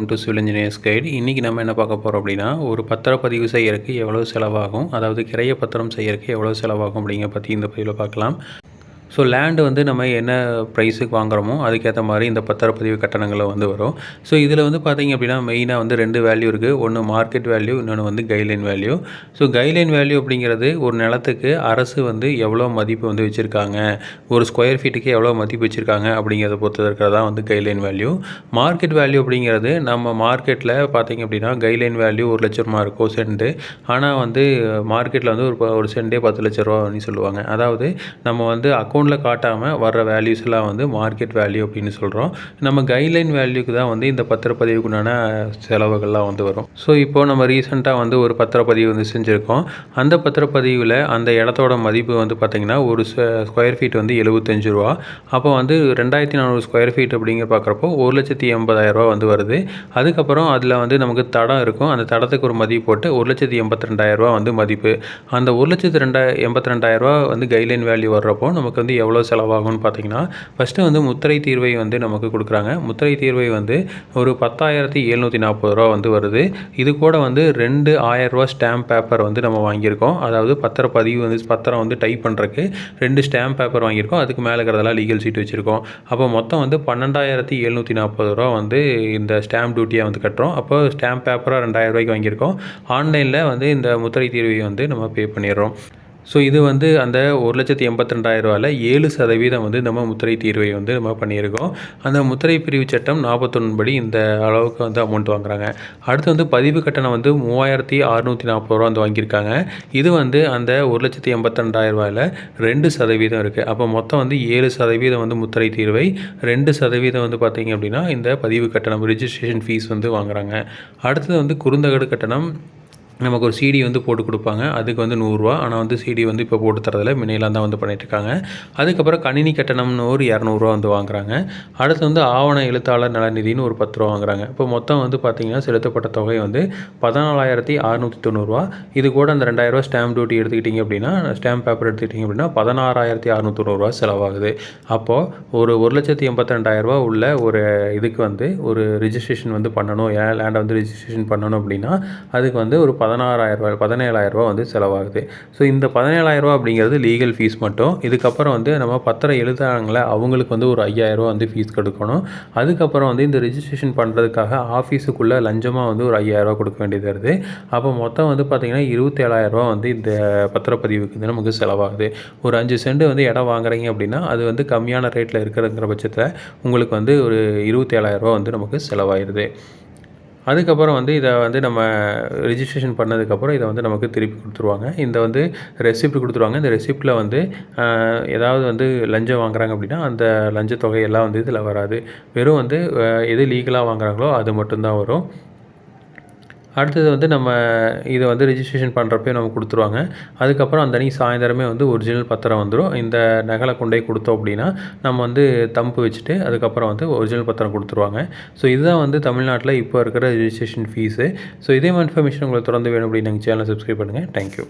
To civil engineers guide இன்றைக்கி நம்ம என்ன பார்க்க போகிறோம் அப்படின்னா ஒரு பத்திரப்பதிவு செய்யறதுக்கு எவ்வளோ செலவாகும் அதாவது கிரைய பத்திரம் செய்யறதுக்கு எவ்வளோ செலவாகும் அப்படிங்கிற பற்றி இந்த பதிவில் பார்க்கலாம். ஸோ லேண்டு வந்து நம்ம என்ன ப்ரைஸுக்கு வாங்குறோமோ அதுக்கேற்ற மாதிரி இந்த பத்திரப்பதிவு கட்டணங்களை வந்து வரும். ஸோ இதில் வந்து பார்த்திங்க அப்படின்னா மெயினாக வந்து ரெண்டு வேல்யூ இருக்குது ஒன்று மார்க்கெட் வேல்யூ இன்னொன்று வந்து guideline value so guideline value அப்படிங்கிறது ஒரு நிலத்துக்கு அரசு வந்து எவ்வளோ மதிப்பு வந்து வச்சுருக்காங்க? ஒரு ஸ்கொயர் ஃபீட்டுக்கு எவ்வளோ மதிப்பு வச்சுருக்காங்க? அப்படிங்கிறத பொறுத்து இருக்கிறதா வந்து கைட்லைன் வேல்யூ மார்க்கெட் வேல்யூ அப்படிங்கிறது நம்ம மார்க்கெட்டில் பார்த்திங்க அப்படின்னா கைட்லைன் வேல்யூ ஒரு லட்ச ரூபா இருக்கும் சென்ட்டு ஆனால் வந்து மார்க்கெட்டில் வந்து ஒரு ஒரு சென்டே பத்து லட்ச ரூபா அப்படின்னு சொல்லுவாங்க. அதாவது நம்ம வந்து அக்கௌண்ட் அக்கௌண்ட்டில் காட்டாமல் வர்ற வேல்யூஸ் எல்லாம் வந்து மார்க்கெட் வேல்யூ அப்படின்னு சொல்கிறோம் நம்ம கைட்லைன் வேல்யூக்கு தான் வந்து இந்த பத்திரப்பதிவுக்குண்டான செலவுகள்லாம் வந்து வரும். ஸோ இப்போ நம்ம ரீசெண்டாக வந்து ஒரு பத்திரப்பதிவு வந்து செஞ்சுருக்கோம். அந்த பத்திரப்பதிவில் அந்த இடத்தோட மதிப்பு வந்து பார்த்திங்கன்னா ஒரு ஸ்கொயர் ஃபீட் வந்து எழுபத்தஞ்சு ரூபா. அப்போ வந்து ரெண்டாயிரத்தி நானூறு ஸ்கொயர் ஃபீட் அப்படிங்கிற பார்க்குறப்போ ஒரு லட்சத்தி எண்பதாயிரரூபா வந்து வருது. அதுக்கப்புறம் அதில் வந்து நமக்கு தடம் இருக்கும். அந்த தடத்துக்கு ஒரு மதிப்பு போட்டு ஒரு லட்சத்தி எண்பத்தி ரெண்டாயிரரூபா வந்து மதிப்பு. அந்த ஒரு லட்சத்தி ரெண்டா எண்பத்தி ரெண்டாயிரரூபா வந்து கைட்லைன் வேல்யூ வர்றப்போ நமக்கு வந்து வந்து எவ்வளோ செலவாகும்னு பார்த்தீங்கன்னா ஃபஸ்ட்டு வந்து முத்திரை தீர்வை வந்து நமக்கு கொடுக்குறாங்க. முத்திரை தீர்வை வந்து ஒரு பத்தாயிரத்தி எழுநூற்றி நாற்பது ரூபா வந்து வருது. இது கூட வந்து ரெண்டு ஆயரூவா ஸ்டாம்ப் பேப்பர் வந்து நம்ம வாங்கியிருக்கோம். அதாவது பத்திரப்பதிவு வந்து பத்திரம் வந்து டைப் பண்ணுறக்கு ரெண்டு ஸ்டாம்ப் பேப்பர் வாங்கியிருக்கோம். அதுக்கு மேலே இருக்கிறதெல்லாம் லீகல் சீட் வச்சுருக்கோம். அப்போ மொத்தம் வந்து பன்னெண்டாயிரத்தி எழுநூற்றி நாற்பது ரூபா வந்து இந்த ஸ்டாம்ப் டியூட்டியாக வந்து கட்டுறோம். அப்போ ஸ்டாம்ப் பேப்பராக ரெண்டாயிரம் ரூபாய்க்கு வாங்கியிருக்கோம். ஆன்லைனில் வந்து இந்த முத்திரை தீர்வை வந்து நம்ம பே பண்ணிடுறோம். ஸோ இது வந்து அந்த ஒரு லட்சத்தி எண்பத்தி ரெண்டாயிரரூவாவில் ஏழு சதவீதம் வந்து நம்ம முத்திரை தீர்வை வந்து நம்ம பண்ணியிருக்கோம். அந்த முத்திரை பிரிவு சட்டம் நாற்பத்தொன்படி இந்த அளவுக்கு வந்து அமௌண்ட் வாங்குறாங்க. அடுத்து வந்து பதிவு கட்டணம் வந்து மூவாயிரத்தி அறுநூற்றி நாற்பது ரூபா வந்து வாங்கியிருக்காங்க. இது வந்து அந்த ஒரு லட்சத்தி எண்பத்தி ரெண்டாயிரரூவாயில் ரெண்டு சதவீதம் இருக்குது அப்போ மொத்தம் வந்து ஏழு சதவீதம் வந்து முத்திரை தீர்வை ரெண்டு சதவீதம் வந்து பார்த்திங்க அப்படின்னா இந்த பதிவு கட்டணம் ரிஜிஸ்ட்ரேஷன் ஃபீஸ் வந்து வாங்குறாங்க. அடுத்தது வந்து குறுந்தகடு கட்டணம் நமக்கு ஒரு சிடி வந்து போட்டு கொடுப்பாங்க. அதுக்கு வந்து நூறுரூவா ஆனால் வந்து சிடி வந்து இப்போ போட்டு தரதில்ல. மினையெல்லாம் தான் வந்து பண்ணிகிட்ருக்காங்க அதுக்கப்புறம் கணினி கட்டணம்னு ஒரு இரநூறுவா வந்து வாங்குறாங்க. அடுத்து வந்து ஆவண எழுத்தாளர் நலநிதினு ஒரு பத்து ரூபா வாங்குறாங்க. இப்போ மொத்தம் வந்து பார்த்திங்கன்னா செலுத்தப்பட்ட தொகை வந்து பதினாலாயிரத்தி அறுநூற்றி தொண்ணூறுரூவா இது கூட அந்த ரெண்டாயிரரூவா ஸ்டாம்ப் டியூட்டி எடுத்துக்கிட்டிங்க அப்படின்னா ஸ்டாம்ப் பேப்பர் எடுத்துக்கிட்டிங்க அப்படின்னா பதினாறாயிரத்தி அறுநூற்றி தொண்ணூறுரூவா செலவாகுது. அப்போது ஒரு ஒரு லட்சத்தி எண்பத்தி ரெண்டாயிரரூவா உள்ள ஒரு இதுக்கு வந்து ஒரு ரிஜிஸ்ட்ரேஷன் வந்து பண்ணணும். ஏன் லேண்டை வந்து ரிஜிஸ்ட்ரேஷன் பண்ணணும் அப்படின்னா அதுக்கு வந்து ஒரு பதினாறாயிரரூபா பதினேழாயிரரூபா வந்து செலவாகுது. ஸோ இந்த பதினேழாயிரரூபா அப்படிங்கிறது லீகல் ஃபீஸ் மட்டும். இதுக்கப்புறம் வந்து நம்ம பத்திரம் எழுதுறாங்களே அவங்களுக்கு வந்து ஒரு ஐயாயிரரூபா வந்து ஃபீஸ் கொடுக்கணும். அதுக்கப்புறம் வந்து இந்த ரிஜிஸ்ட்ரேஷன் பண்ணுறதுக்காக ஆஃபீஸுக்குள்ளே லஞ்சமாக வந்து ஒரு ஐயாயிரரூபா கொடுக்க வேண்டியது வருது. அப்போ மொத்தம் வந்து பார்த்திங்கன்னா இருபத்தேழாயிரரூபா வந்து இந்த பத்திரப்பதிவுக்கு வந்து நமக்கு செலவாகுது. ஒரு அஞ்சு சென்ட் வந்து இடம் வாங்குறீங்க அப்படின்னா அது வந்து கம்மியான ரேட்டில் இருக்கிறங்கிற பட்சத்தில் உங்களுக்கு வந்து ஒரு இருபத்தேழாயிரரூபா வந்து நமக்கு செலவாயிடுது அதுக்கப்புறம் வந்து இதை வந்து நம்ம ரிஜிஸ்ட்ரேஷன் பண்ணதுக்கப்புறம் இதை வந்து நமக்கு திருப்பி கொடுத்துருவாங்க. இந்த வந்து ரெசிப்ட் கொடுத்துருவாங்க. இந்த ரெசிப்ட்டில் வந்து ஏதாவது வந்து லஞ்சம் வாங்குறாங்க அப்படின்னா அந்த லஞ்ச தொகையெல்லாம் வந்து இதில் வராது. வெறும் வந்து எது லீகலாக வாங்குறாங்களோ அது மட்டும்தான் வரும். அடுத்தது வந்து நம்ம இதை வந்து ரிஜிஸ்ட்ரேஷன் பண்ணுறப்பே நம்ம கொடுத்துருவாங்க. அதுக்கப்புறம் அந்த அன்றைக்கி சாயந்தரமே வந்து ஒரிஜினல் பத்திரம் வந்துடும் இந்த நகலை கொண்டே கொடுத்தோம் அப்படின்னா நம்ம வந்து தம்பு வச்சுட்டு அதுக்கப்புறம் வந்து ஒரிஜினல் பத்திரம் கொடுத்துருவாங்க. ஸோ இதுதான் வந்து தமிழ்நாட்டில் இப்போ இருக்கிற ரிஜிஸ்ட்ரேஷன் ஃபீஸு ஸோ இதே மாதிரி இன்ஃபர்மேஷன் உங்களுக்கு தொடர்ந்து வேணும் அப்படின்னு நீங்கள் சேனலை சப்ஸ்கிரைப் பண்ணுங்கள் தேங்க்யூ